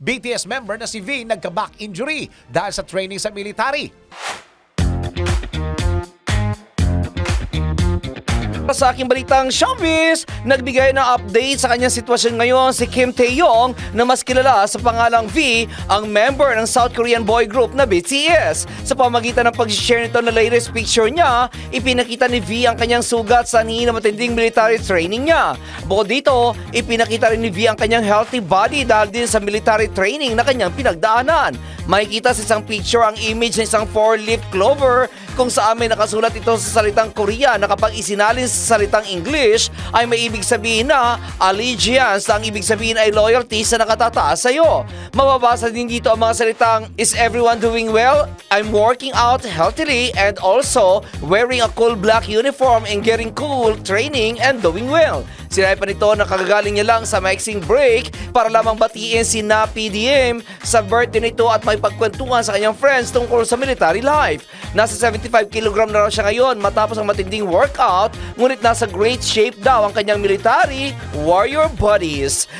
BTS member na si V nagka-back injury dahil sa training sa military. Sa aking balitang showbiz, nagbigay ng update sa kanyang sitwasyon ngayon si Kim Taeyong na mas kilala sa pangalang V, ang member ng South Korean boy group na BTS. Sa pamagitan ng pag-share nito na latest picture niya, ipinakita ni V ang kanyang sugat sa ni na matinding military training niya. Bukod dito, ipinakita rin ni V ang kanyang healthy body dahil din sa military training na kanyang pinagdaanan. Makikita sa isang picture ang image ng isang four-leaf clover kung saan may nakasulat ito sa salitang Korea na kapag isinalin sa salitang English ay may ibig sabihin na allegiance na ang ibig sabihin ay loyalty sa nakatataas sa iyo. Mababasa din dito ang mga salitang Is everyone doing well? I'm working out healthily and also wearing a cool black uniform and getting cool training and doing well. Sinabi pa nito na kagagaling niya lang sa mixing break para lamang batiin si na PDM sa birthday nito at may pagkwentuhan sa kanyang friends tungkol sa military life. Nasa 75 kg na raw siya ngayon matapos ang matinding workout, ngunit nasa great shape daw ang kanyang military warrior buddies.